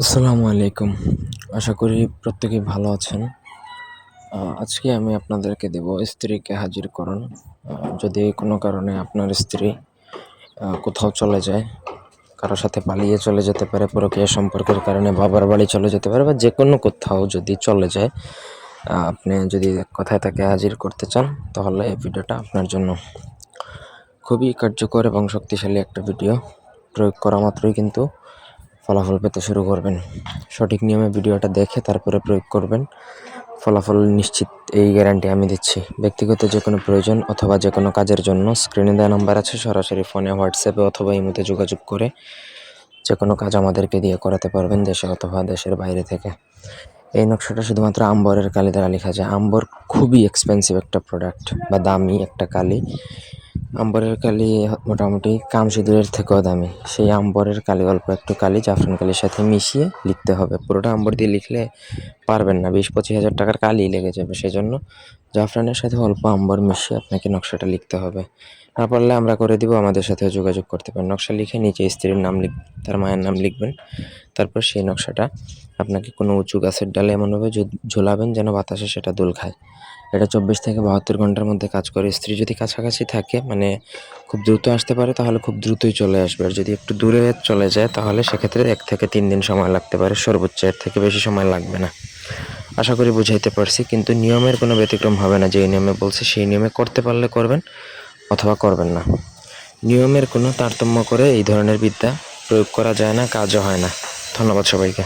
আসসালামু আলাইকুম। আশা করি প্রত্যেকেই ভালো আছেন। আজকে আমি আপনাদেরকে দেব স্ত্রীকে হাজির করুন যদি কোনো কারণে আপনার স্ত্রী কোথাও চলে যায় কারোর সাথে পালিয়ে চলে যেতে পারে, পরকীয়া সম্পর্কের কারণে বাবার বাড়ি চলে যেতে পারে বা যে কোনো কোথাও যদি চলে যায় আপনি যদি কথায় তাকে হাজির করতে চান, তাহলে এই ভিডিওটা আপনার জন্য খুবই কার্যকর এবং শক্তিশালী একটা ভিডিও। প্রয়োগ করা মাত্রই কিন্তু ফলাফল পেতে শুরু করবেন। সঠিক নিয়মে ভিডিওটা দেখে তারপরে প্রয়োগ করবেন। ফলাফল নিশ্চিত, এই গ্যারান্টি আমি দিচ্ছি। ব্যক্তিগত যে কোনো প্রয়োজন অথবা যে কোনো কাজের জন্য স্ক্রিনে দেওয়া নাম্বার আছে, সরাসরি ফোনে হোয়াটসঅ্যাপে অথবা ইমোতে যোগাযোগ করে যে কোনো কাজ আমাদেরকে দিয়ে করাতে পারবেন দেশে অথবা দেশের বাইরে থেকে। এই নকশাটা শুধুমাত্র আম্বরের কালি দ্বারা লেখা যায় আম্বর খুবই এক্সপেন্সিভ একটা প্রোডাক্ট বা দামি একটা কালি। আম্বরের কালি মোটামুটি কাম সিঁদুরের থেকেও দামি। সেই আম্বরের কালি অল্প একটু কালি, জাফরান কালির সাথে মিশিয়ে লিখতে হবে। পুরোটা আম্বর দিয়ে লিখলে পারবেন না, বিশ পঁচিশ হাজার টাকার কালি লেগে যাবে। সেই জন্য জাফরানের সাথে অল্প আম্বর মিশিয়ে আপনাকে নকশাটা লিখতে হবে। না পারলে আমরা করে দিব, আমাদের সাথে যোগাযোগ করতে পারেন। নকশা লিখে নিচে স্ত্রীর নাম লিখ তার মায়ের নাম লিখবেন। তারপর সেই নকশাটা আপনাকে কোনো উঁচু গাছের ডালে এমনভাবে ঝুলাবেন যেন বাতাসে সেটা দোল খায়। এটা চব্বিশ থেকে বাহাত্তর ঘণ্টার মধ্যে কাজ করে। স্ত্রী যদি কাছাকাছি থাকে মানে খুব দ্রুত আসতে পারে, তাহলে খুব দ্রুতই চলে আসবে। আর যদি একটু দূরে চলে যায়, তাহলে সেক্ষেত্রে এক থেকে তিন দিন সময় লাগতে পারে। সর্বোচ্চ এর থেকে বেশি সময় লাগবে না। আশা করি বুঝাইতে পারছি, কিন্তু নিয়মের কোনো ব্যতিক্রম হবে না। যেই নিয়মে বলছি, সেই নিয়মে করতে পারলে করবেন, অথবা করবেন না। নিয়মের কোনো তারতম্য করে এই ধরনের বিদ্যা প্রয়োগ করা যায় না কাজও হয় না। ধন্যবাদ সবাইকে।